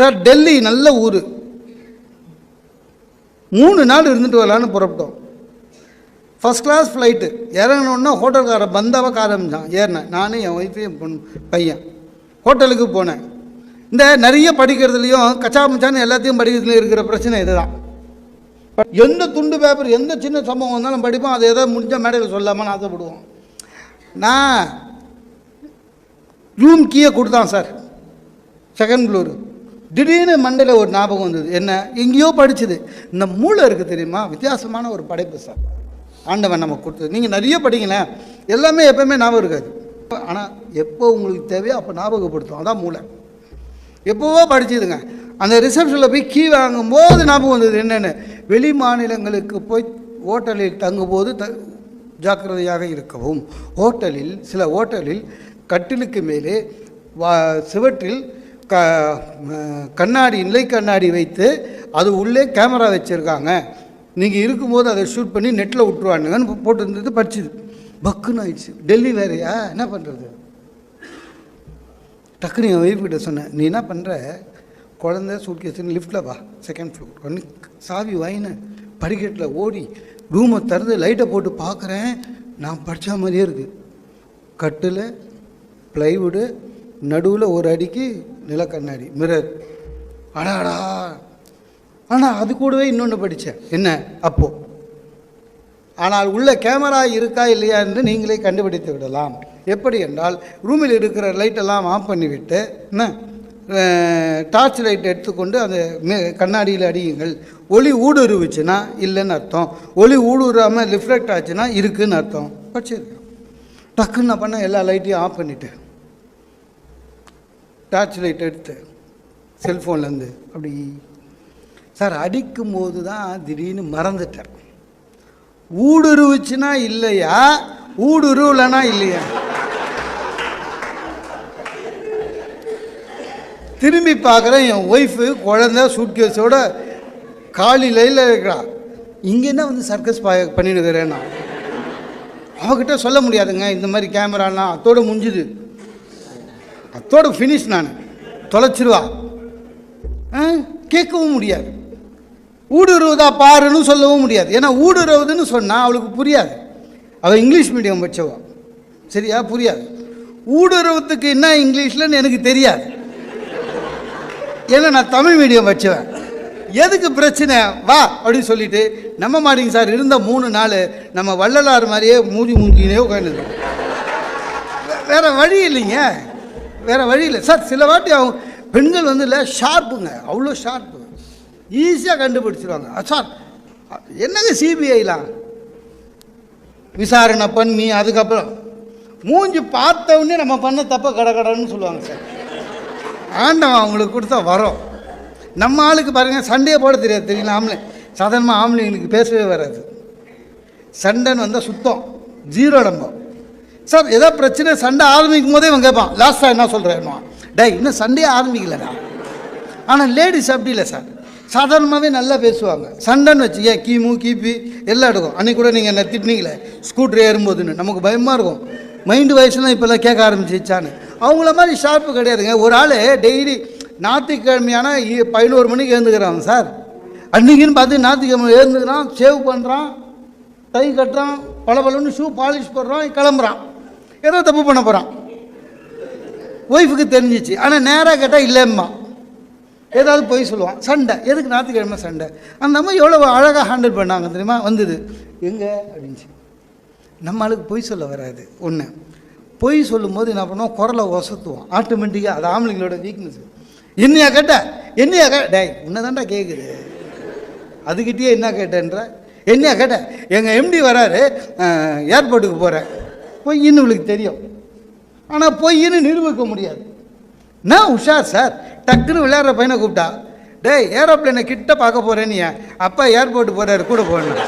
Sir Delhi நல்ல ஊர். மூணு நாள் இருந்துட்டு வரலான்னு புறப்பட்டோம். ஃபஸ்ட் கிளாஸ் ஃப்ளைட்டு இறங்கினோன்னா ஹோட்டல்காரன் பந்தாவாக கார ஆரம்பிச்சான் ஏறினேன். நானும் என் ஒய்ஃபு என் பொண்ணு பையன். ஹோட்டலுக்கு போனேன். இந்த நிறைய படிக்கிறதுலையும் கச்சா மச்சான்னு எல்லாத்தையும் படிக்கிறதுலையும் இருக்கிற பிரச்சனை இதுதான். எந்த துண்டு பேப்பர் எந்த சின்ன சம்பவம் வந்தாலும் படிப்போம். அதை எதாவது முடிஞ்ச மேடையில் சொல்லாமல் ஆசைப்படுவோம். நான் ரூம் கீயை கொடுத்தான் சார். செகண்ட் ஃப்ளோரு திடீர்னு மண்டையில் ஒரு ஞாபகம் வந்தது. என்ன? எங்கேயோ படிச்சது. இந்த மூளை இருக்குது தெரியுமா? வித்தியாசமான ஒரு படைப்பு சார். ஆண்டவன் நம்ம கொடுத்தது. நீங்கள் நிறைய படிங்களேன் எல்லாமே எப்பவுமே ஞாபகம் இருக்காது. ஆனால் எப்போ உங்களுக்கு தேவையோ அப்போ ஞாபகப்படுத்தும் அதான் மூளை. எப்போவோ படிச்சதுங்க. அந்த ரிசப்ஷனில் போய் கீ வாங்கும்போது ஞாபகம் வந்தது என்னென்னு. வெளி மாநிலங்களுக்கு போய் ஹோட்டலில் தங்கும்போது த ஜாக்கிரதையாக இருக்கவும். ஹோட்டலில் சில ஹோட்டலில் கட்டிலுக்கு மேலே வா சுவற்றில் க கண்ணாடி நிலை கண்ணாடி வைத்து அது உள்ளே கேமரா வச்சுருக்காங்க. நீங்கள் இருக்கும்போது அதை ஷூட் பண்ணி நெட்டில் விட்ருவானுங்கன்னு போட்டுருந்தது படிச்சுது பக்குன்னு ஆயிடுச்சு. டெல்லி வேறையா? என்ன பண்ணுறது டக்குனு என் ஒய்ஃப் கிட்ட சொன்னேன் நீ என்ன பண்ணுற குழந்த சூட்கேஸ்னு லிஃப்ட்டில் வா. செகண்ட் ஃப்ளோர் ஒன்று சாவி வாங்கினேன் படிக்கட்டில் ஓடி ரூமை திறந்து லைட்டை போட்டு பார்க்குறேன் நான் படித்த மாதிரியே இருக்குது கட்டில் ப்ளைவுடு நடுவில் ஒரு அடிக்கு நிலக்கண்ணாடி மிரர் அடாடா ஆனால் அது கூடவே இன்னொன்று படித்தேன் என்ன? அப்போது ஆனால் உள்ள கேமரா இருக்கா இல்லையா என்று நீங்களே கண்டுபிடித்து விடலாம். எப்படி என்றால் ரூமில் இருக்கிற லைட்டெல்லாம் ஆஃப் பண்ணிவிட்டு என்ன? டார்ச் லைட் எடுத்துக்கொண்டு அந்த மே- கண்ணாடியில் அடியுங்கள். ஒளி ஊடுருவுச்சுன்னா இல்லைன்னு அர்த்தம். ஒளி ஊடுருவாமல் ரிஃப்ளெக்ட் ஆச்சுன்னா இருக்குன்னு அர்த்தம். படிச்சிருக்கேன். டக்குன்னு பண்ண எல்லா லைட்டையும் ஆஃப் பண்ணிவிட்டேன் டார்ச் லைட் எடுத்து செல்ஃபோன்லேருந்து அப்படி சார் அடிக்கும்போது தான் திடீர்னு மறந்துட்டேன். ஊடுருவுச்சுன்னா இல்லையா? ஊடுருவலைனா இல்லையா? திரும்பி பார்க்குறேன் என் ஒய்ஃபு குழந்த சூட்கேஸோட காலிலையில் இருக்கிறா இங்கே என்ன வந்து சர்க்கஸ் பா பண்ணிடுக்கிறேன் நான் அவகிட்ட சொல்ல முடியாதுங்க இந்த மாதிரி கேமராலாம் அத்தோடு முடிஞ்சுது அத்தோடு ஃபினிஷ் நான். தொலைச்சிருவா. ஆ, கேட்கவும் முடியாது. ஊடுருவதா பாருன்னு சொல்லவும் முடியாது. ஏன்னா ஊடுருவதுன்னு சொன்னால் அவளுக்கு புரியாது. அவள் இங்கிலீஷ் மீடியம் வச்சவா சரியா? புரியாது. ஊடுருவத்துக்கு என்ன இங்கிலீஷ்லன்னு எனக்கு தெரியாது. ஏன்னா நான் தமிழ் மீடியம் வச்சுவேன் எதுக்கு பிரச்சனை? வா அப்படின்னு சொல்லிட்டு நம்ம மாட்டிங்க சார் இருந்த மூணு நாள் நம்ம வள்ளலார் மாதிரியே மூடி மூங்கினே உட்காந்துருக்கோம் வேற வழி இல்லைங்க. வேறு வழி இல்லை. சார் சில வாட்டி அவங்க பெண்கள் வந்து இல்லை ஷார்ப்புங்க. அவ்வளோ ஷார்ப்பு. ஈஸியாக கண்டுபிடிச்சிருவாங்க. சார் என்னங்க சிபிஐலாம்? விசாரணை பண்ணி அதுக்கப்புறம் மூஞ்சி பார்த்த உடனே நம்ம பண்ண தப்ப கடகடன்னு சொல்லுவாங்க சார். ஆண்டவன் அவங்களுக்கு கொடுத்தா வரோம். நம்ம ஆளுக்கு பாருங்கள் சண்டையை போட தெரியாது. தெரியல ஆம்பளை சாதாரணமாக ஆம்பளைங்களுக்கு பேசவே வராது. சண்டைன்னு வந்தால் சுத்தம். ஜீரோ நம்ம சார் ஏதோ பிரச்சனை சண்டை ஆரம்பிக்கும் போதே இவன் கேட்பான் லாஸ்ட்டாக என்ன சொல்கிறேன்னுவான் டே இன்னும் சண்டையே ஆரம்பிக்கலடா. ஆனால் லேடிஸ் அப்படி இல்லை சார். சாதாரணமாகவே நல்லா பேசுவாங்க. சண்டைன்னு வச்சு ஏன் கீமு கீப்பி எல்லாம் எடுக்கும். அன்னைக்கு கூட நீங்கள் என்ன திட்டினீங்களே ஸ்கூட்டர் ஏறும்போதுன்னு நமக்கு பயமாக இருக்கும். மைண்டு வயசுலாம் இப்போல்லாம் கேட்க ஆரம்பிச்சிச்சான்னு அவங்கள மாதிரி ஷார்ப்பு கிடையாதுங்க. ஒரு ஆள் டெய்லி ஞாயிற்றுக்கிழமையான இ- பதினோரு மணிக்கு எழுந்துக்கிறாங்க சார். அன்றைக்கின்னு பார்த்து ஞாயிற்றுக்கிழமை எழுந்துக்கிறான் சேவ் பண்ணுறான் டை கட்டுறான் பளபளன்னு ஷூ பாலிஷ் போடுறான் கிளம்புறான். ஏதோ தப்பு பண்ண போகிறான் ஒய்ஃபுக்கு தெரிஞ்சிச்சு. ஆனால் நேராக கேட்டால் இல்லைம்மா. ஏதாவது போய் சொல்லுவான். சண்டை. எதுக்கு ஞாயிற்றுக்கிழமை சண்டை? அந்த அம்மா எவ்வளோ அழகாக ஹேண்டில் பண்ணாங்க தெரியுமா? வந்தது. எங்கே? அப்படின்ச்சு. நம்ம ஆளுக்கு பொய் சொல்ல வராது. ஒன்று பொய் சொல்லும்போது என்ன பண்ணுவோம்? குரலை ஒசத்துவோம். ஆட்டோமேட்டிக்காக அது ஆம்பளைங்களோட வீக்னஸ் என்னையா கேட்ட? என்னையா கே? டேய் உன்னதாண்டா கேட்குது அதுக்கிட்டேயே என்ன கேட்டேன்ற? என்னையா கேட்ட? எங்கள் எம்டி வராரு. ஏர்போர்ட்டுக்கு போகிறேன் பொய்ன்னு இவளுக்கு தெரியும். ஆனால் பொய்ன்னு நிரூபிக்க முடியாது. நான் உஷார் சார்? டக்குன்னு விளையாடுற பையனை கூப்பிட்டா டேய் ஏரோப்ளைனை கிட்ட பார்க்க போகிறேன்னு அப்பா ஏர்போர்ட்டு போகிறாரு கூட போகணும்.